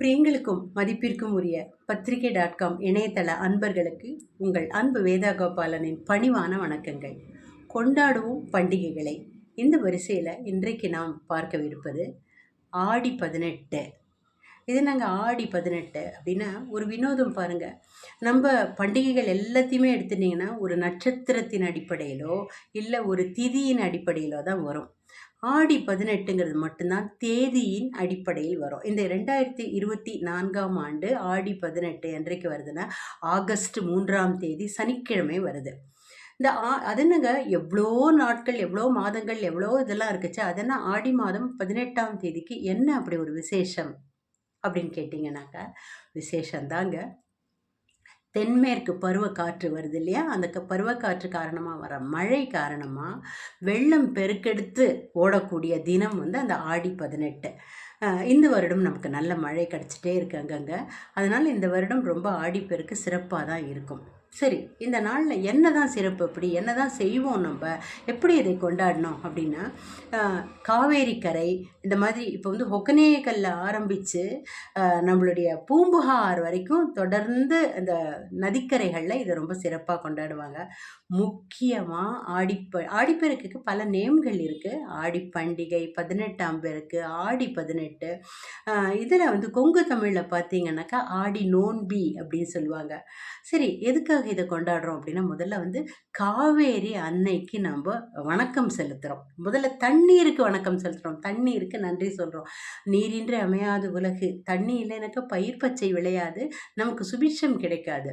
பிரியங்களுக்கும் மதிப்பிற்கும் உரிய பத்திரிகை டாட் காம் இணையதள அன்பர்களுக்கு உங்கள் அன்பு வேதா கோபாலனின் பணிவான வணக்கங்கள். கொண்டாடுவோம் பண்டிகைகளை. இந்த வரிசையில் இன்றைக்கு நாம் பார்க்கவிருப்பது ஆடி பதினெட்டு. இது நாங்கள் ஆடி பதினெட்டு அப்படின்னா ஒரு வினோதம் பாருங்கள் நம்ம பண்டிகைகள் எல்லாத்தையுமே எடுத்துட்டிங்கன்னா ஒரு நட்சத்திரத்தின் அடிப்படையிலோ இல்லை ஒரு திதியின் அடிப்படையிலோ தான் வரும். ஆடி பதினெட்டுங்கிறது மட்டும்தான் தேதியின் அடிப்படையில் வரும். இந்த ரெண்டாயிரத்தி இருபத்தி நான்காம் ஆண்டு ஆடி பதினெட்டு என்றைக்கு வருதுன்னா ஆகஸ்ட் மூன்றாம் தேதி சனிக்கிழமை வருது. இந்த ஆ அது என்னங்க? எவ்வளோ நாட்கள் எவ்வளோ மாதங்கள் எவ்வளோ இதெல்லாம் இருக்குச்சு அதென்ன ஆடி மாதம் பதினெட்டாம் தேதிக்கு என்ன அப்படி ஒரு விசேஷம் அப்படின்னு கேட்டிங்கனாக்கா விசேஷந்தாங்க தென்மேற்கு பருவக்காற்று வருது இல்லையா அந்த க பருவக்காற்று காரணமாக வர மழை காரணமாக வெள்ளம் பெருக்கெடுத்து ஓடக்கூடிய தினம் வந்து அந்த ஆடி பதினெட்டு. இந்த வருடம் நமக்கு நல்ல மழை கிடச்சிட்டே இருக்கு அங்கங்கே. அதனால் இந்த வருடம் ரொம்ப ஆடிப்பெருக்கு சிறப்பாக தான் இருக்கும். சரி இந்த நாளில் என்ன தான் சிறப்பு அப்படி என்ன தான் செய்வோம் நம்ம? எப்படி இதை கொண்டாடணும் அப்படின்னா காவேரி கரை இந்த மாதிரி இப்போ வந்து ஒகனேக்கல்ல ஆரம்பித்து நம்மளுடைய பூம்புகார் வரைக்கும் தொடர்ந்து அந்த நதிக்கரைகளில் இதை ரொம்ப சிறப்பாக கொண்டாடுவாங்க. முக்கியமாக ஆடிப்ப ஆடிப்பெருக்குக்கு பல நேம்கள் இருக்குது ஆடி பண்டிகை பதினெட்டாம் பெருக்கு ஆடி பதினெட்டு. இதில் வந்து கொங்கு தமிழில் பார்த்தீங்கன்னாக்கா ஆடி நோன்பி அப்படின்னு சொல்லுவாங்க. சரி எதுக்காக இதை கொண்டாடுறோம் அப்படின்னா முதல்ல வந்து காவேரி அன்னைக்கு நம்ம வணக்கம் செலுத்துகிறோம் முதல்ல தண்ணீருக்கு வணக்கம் செலுத்துகிறோம் தண்ணீருக்கு நன்றி சொல்கிறோம் நீரின்றி அமையாது உலகு. தண்ணி இல்லைனாக்கா பயிர் பச்சை விளையாது. நமக்கு சுபிட்சம் கிடைக்காது.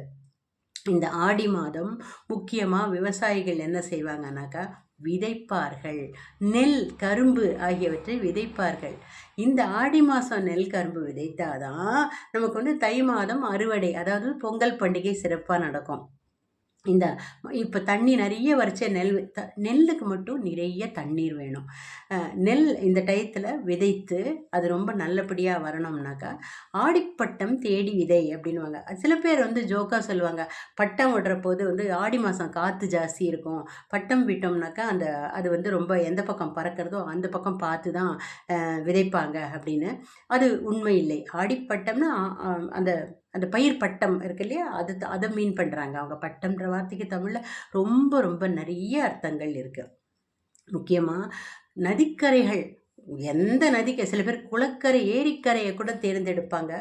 இந்த ஆடி மாதம் முக்கியமாக விவசாயிகள் என்ன செய்வாங்கனாக்கா விதைப்பார்கள். நெல் கரும்பு ஆகியவற்றை விதைப்பார்கள். இந்த ஆடி மாதம் நெல் கரும்பு விதைத்தாதான் நமக்கு வந்து தை மாதம் அறுவடை அதாவது பொங்கல் பண்டிகை சிறப்பாக நடக்கும். இந்த இப்போ தண்ணி நிறைய வரைச்ச நெல் த நெல்லுக்கு மட்டும் நிறைய தண்ணீர் வேணும். நெல் இந்த டயத்தில் விதைத்து அது ரொம்ப நல்லபடியாக வரணும்னாக்கா ஆடிப்பட்டம் தேடி விதை அப்படின்வாங்க சில பேர் வந்து ஜோக்காக சொல்லுவாங்க பட்டம் விடுற போது வந்து ஆடி மாதம் காற்று ஜாஸ்தி இருக்கும். பட்டம் விட்டோம்னாக்கா அந்த அது வந்து ரொம்ப எந்த பக்கம் பறக்கிறதோ அந்த பக்கம் பார்த்து தான் விதைப்பாங்க அப்படின்னு. அது உண்மை இல்லை. ஆடிப்பட்டம்னா அந்த அந்த பயிர் பட்டம் இருக்கு இல்லையா? அது அதை மீன் பண்ணுறாங்க அவங்க பட்டம்ன்ற வார்த்தைக்கு தமிழில் ரொம்ப ரொம்ப நிறைய அர்த்தங்கள் இருக்குது முக்கியமாக நதிக்கரைகள். எந்த நதிக்கு சில பேர் குளக்கரை ஏரிக்கரையை கூட தேர்ந்தெடுப்பாங்க.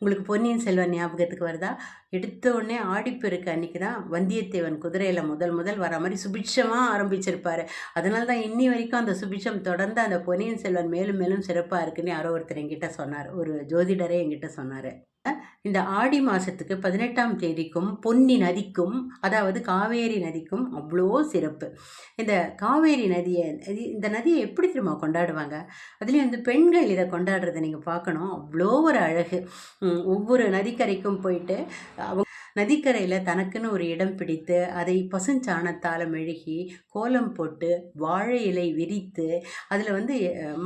உங்களுக்கு பொன்னியின் செல்வன் ஞாபகத்துக்கு வருதா? எடுத்த உடனே ஆடிப்பெருக்கு அன்றைக்கி தான் வந்தியத்தேவன் குதிரையில் முதல் முதல் வர மாதிரி சுபிட்சமாக ஆரம்பிச்சிருப்பார். அதனால தான் இன்னி வரைக்கும் அந்த சுபிட்சம் தொடர்ந்து அந்த பொன்னியின் செல்வன் மேலும் மேலும் சிறப்பாக இருக்குன்னு யாரோ ஒருத்தர் என்கிட்ட சொன்னார். ஒரு ஜோதிடரே என்கிட்ட சொன்னார். இந்த ஆடி மாதத்துக்கு பதினெட்டாம் தேதிக்கும் பொன்னி நதிக்கும் அதாவது காவேரி நதிக்கும் அவ்வளோ சிறப்பு. இந்த காவேரி நதியை இந்த நதியை எப்படி திரும்ப கொண்டாடுவாங்க? அதுலேயும் வந்து பெண்கள் இதை கொண்டாடுறதை நீங்கள் பார்க்கணும். அவ்வளோ ஒரு அழகு. ஒவ்வொரு நதிக்கரைக்கும் போயிட்டு அவங்க நதிக்கரையில் தனக்குன்னு ஒரு இடம் பிடித்து அதை பசுஞ்சாணத்தால் மெழுகி கோலம் போட்டு வாழை இலை விரித்து அதில் வந்து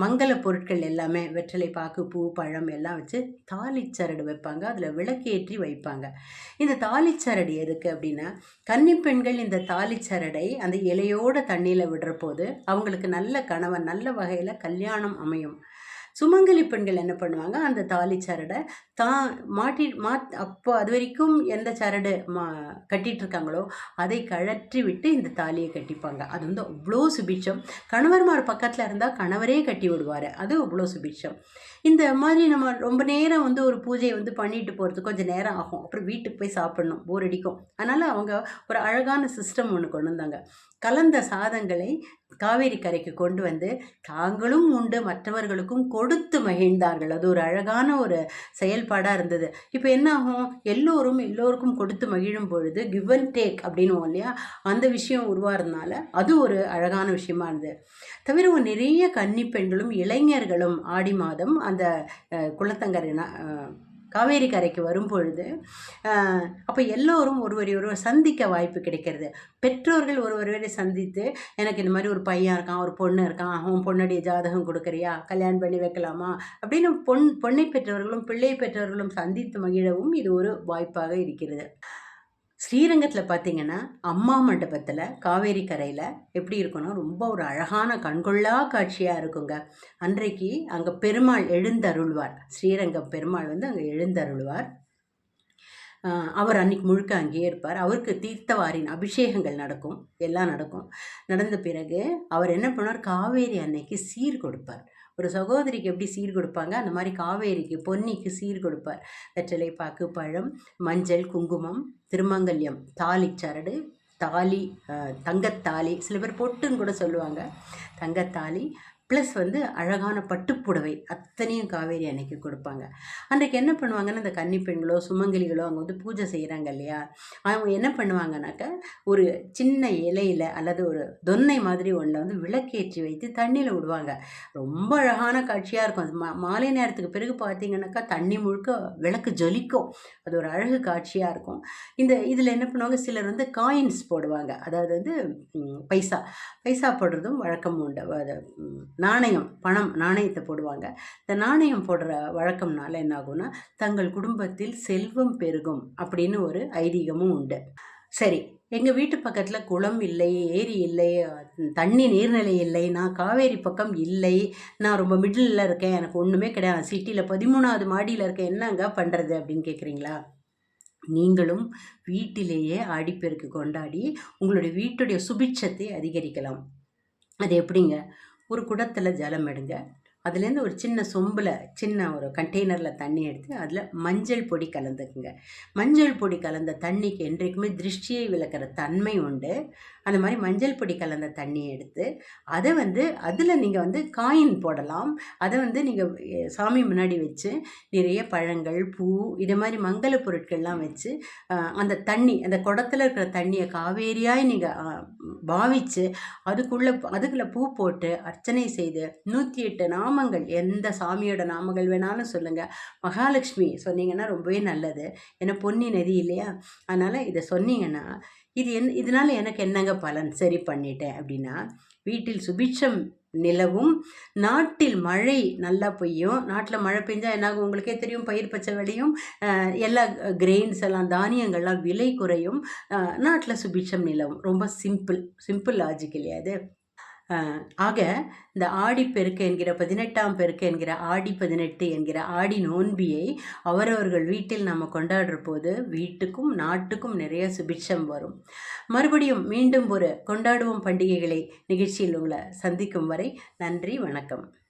மங்கள பொருட்கள் எல்லாமே வெற்றிலை பாக்கு பூ பழம் எல்லாம் வச்சு தாலிச்சரடு வைப்பாங்க. அதில் விளக்கேற்றி வைப்பாங்க. இந்த தாலிச்சரடு எதுக்கு அப்படின்னா கன்னி பெண்கள் இந்த தாலிச்சரடை அந்த இலையோட தண்ணியில் விடுற போது அவங்களுக்கு நல்ல கணவன் நல்ல வகையில் கல்யாணம் அமையும். சுமங்கலி பெண்கள் என்ன பண்ணுவாங்க அந்த தாலி சரடை தான் மாட்டி மாத் அப்போ அது வரைக்கும் எந்த சரடு மா கட்டிகிட்டு இருக்காங்களோ அதை கழற்றி விட்டு இந்த தாலியை கட்டிப்பாங்க. அது வந்து அவ்வளோ சுபிட்சம். கணவர்மார் பக்கத்தில் இருந்தால் கணவரே கட்டி விடுவார். அது அவ்வளோ சுபிட்சம். இந்த மாதிரி நம்ம ரொம்ப நேரம் வந்து ஒரு பூஜையை வந்து பண்ணிட்டு போகிறது கொஞ்சம் நேரம் ஆகும். அப்புறம் வீட்டுக்கு போய் சாப்பிட்ணும். போர் அடிக்கும். அதனால் அவங்க ஒரு அழகான சிஸ்டம் ஒன்று கொண்டு வந்தாங்க. கலந்த சாதங்களை காவேரி கரைக்கு கொண்டு வந்து தாங்களும் உண்டு மற்றவர்களுக்கும் கொடுத்து மகிழ்ந்தார்கள். அது ஒரு அழகான ஒரு செயல் செயல்பாடாக இருந்தது. இப்போ என்ன ஆகும்? எல்லோரும் எல்லோருக்கும் கொடுத்து மகிழும் பொழுது கிவ் அண்ட் டேக் அப்படின்னு இல்லையா? அந்த விஷயம் உருவாகிறதுனால அது ஒரு அழகான விஷயமா இருந்தது. தவிர நிறைய கன்னி பெண்களும் இளைஞர்களும் ஆடி மாதம் அந்த குளத்தங்கரை காவேரி கரைக்கு வரும் பொழுது அப்போ எல்லோரும் ஒருவரை ஒருவர் சந்திக்க வாய்ப்பு கிடைக்கிறது. பெற்றோர்கள் ஒருவரை சந்தித்து எனக்கு இந்த மாதிரி ஒரு பையன் இருக்கான் ஒரு பொண்ணு இருக்கான் அவன் பொண்ணுடைய ஜாதகம் கொடுக்குறியா? கல்யாணம் பண்ணி வைக்கலாமா? அப்படின்னு பொன் பொண்ணை பெற்றவர்களும் பிள்ளை பெற்றவர்களும் சந்தித்து மகிழவும் இது ஒரு வாய்ப்பாக இருக்கிறது. ஸ்ரீரங்கத்தில் பார்த்தீங்கன்னா அம்மா மண்டபத்தில் காவேரி கரையில் எப்படி இருக்குன்னா ரொம்ப ஒரு அழகான கண்கொள்ளா காட்சியாக இருக்குங்க. அன்றைக்கு அங்கே பெருமாள் எழுந்தருள்வார். ஸ்ரீரங்கம் பெருமாள் வந்து அங்கே எழுந்தருள்வார். அவர் அன்னைக்கு முழுக்க அங்கேயே இருப்பார். அவருக்கு தீர்த்தவாரின் அபிஷேகங்கள் நடக்கும். எல்லாம் நடக்கும். நடந்த பிறகு அவர் என்ன பண்ணார் காவேரி அன்னைக்கு சீர் கொடுப்பார். ஒரு சகோதரிக்கு எப்படி சீர் கொடுப்பாங்க? அந்த மாதிரி காவேரிக்கு பொன்னிக்கு சீர் கொடுப்பார். வெற்றிலை பாக்கு பழம் மஞ்சள் குங்குமம் திருமங்கல்யம் தாலி சரடு தாலி தங்கத்தாலி சில பேர் பொட்டுன்னு கூட சொல்லுவாங்க. தங்கத்தாலி ப்ளஸ் வந்து அழகான பட்டுப்புடவை அத்தனையும் காவேரி அன்னைக்கு கொடுப்பாங்க. அன்றைக்கு என்ன பண்ணுவாங்கன்னா இந்த கன்னி பெண்களோ சுமங்கலிகளோ அவங்க வந்து பூஜை செய்கிறாங்க இல்லையா? அவங்க என்ன பண்ணுவாங்கனாக்கா ஒரு சின்ன இலையில அல்லது ஒரு தொன்னை மாதிரி ஒன்றில் வந்து விளக்கேற்றி வைத்து தண்ணியில் விடுவாங்க. ரொம்ப அழகான காட்சியாக இருக்கும். அது மா மாலை நேரத்துக்கு பிறகு பார்த்தீங்கன்னாக்கா தண்ணி முழுக்க விளக்கு ஜொலிக்கும். அது ஒரு அழகு காட்சியாக இருக்கும். இந்த இதில் என்ன பண்ணுவாங்க சிலர் வந்து காயின்ஸ் போடுவாங்க. அதாவது வந்து பைசா. பைசா போடுறதும் வழக்கம் உண்டு. அதை நாணயம் பணம் நாணயத்தை போடுவாங்க. இந்த நாணயம் போடுற வழக்கம்னால என்ன ஆகும்னா தங்கள் குடும்பத்தில் செல்வம் பெருகும் அப்படின்னு ஒரு ஐதீகமும் உண்டு. சரி எங்கள் வீட்டு பக்கத்தில் குளம் இல்லை ஏரி இல்லை தண்ணி நீர்நிலை இல்லை நான் காவேரி பக்கம் இல்லை நான் ரொம்ப மிடில் இருக்கேன் எனக்கு ஒன்றுமே கிடையாது சிட்டியில் பதிமூணாவது மாடியில் இருக்கேன் என்னங்க பண்ணுறது அப்படின்னு கேட்குறீங்களா நீங்களும் வீட்டிலேயே ஆடிப்பெருக்கு கொண்டாடி உங்களுடைய வீட்டுடைய சுபிட்சத்தை அதிகரிக்கலாம். அது எப்படிங்க? ஒரு குடத்தில் ஜலம் எடுங்க. அதுலேருந்து ஒரு சின்ன சொம்பில் சின்ன ஒரு கண்டெய்னரில் தண்ணி எடுத்து அதில் மஞ்சள் பொடி கலந்துக்குங்க. மஞ்சள் பொடி கலந்த தண்ணிக்கு என்றைக்குமே திருஷ்டியை விளக்குற தன்மை உண்டு. அந்த மாதிரி மஞ்சள் பொடி கலந்த தண்ணியை எடுத்து அதை வந்து அதில் நீங்கள் வந்து காயின் போடலாம். அதை வந்து நீங்கள் சாமி முன்னாடி வச்சு நிறைய பழங்கள் பூ இது மாதிரி மங்கள பொருட்கள்லாம் வச்சு அந்த தண்ணி அந்த குடத்தில் இருக்கிற தண்ணியை காவேரியாய் நீங்கள் பாவிச்சு அதுக்குள்ளே அதுக்குள்ளே பூ போட்டு அர்ச்சனை செய்து நூற்றி எட்டு நாமங்கள் எந்த சாமியோட நாமங்கள் வேணாலும் சொல்லுங்கள் மகாலட்சுமி சொன்னீங்கன்னா ரொம்பவே நல்லது. ஏன்னா பொன்னி நதி இல்லையா? அதனால் இதை சொன்னீங்கன்னா இது என் இதனால் எனக்கு என்னங்க பலன்? சரி பண்ணிட்டேன் அப்படின்னா வீட்டில் சுபிட்சம் நிலவும். நாட்டில் மழை நல்லா பெய்யும். நாட்டில் மழை பெஞ்சால் என்னாகும்? உங்களுக்கே தெரியும் பயிர் பச்சை விளையும். எல்லா கிரெயின்ஸ் எல்லாம் தானியங்கள்லாம் விலை குறையும். நாட்டில் சுபிட்சம் நிலவும். ரொம்ப சிம்பிள் சிம்பிள் லாஜிக் இல்லையா அது ஆக இந்த ஆடிப்பெருக்கு என்கிற பதினெட்டாம் பெருக்கு என்கிற ஆடி பதினெட்டு என்கிற ஆடி நோன்பியை அவரவர்கள் வீட்டில் நம்ம கொண்டாடுற போது வீட்டுக்கும் நாட்டுக்கும் நிறைய சுபிட்சம் வரும். மறுபடியும் மீண்டும் ஒரு கொண்டாடுவோம் பண்டிகைகளை நிகழ்ச்சியில் உங்களை சந்திக்கும் வரை நன்றி வணக்கம்.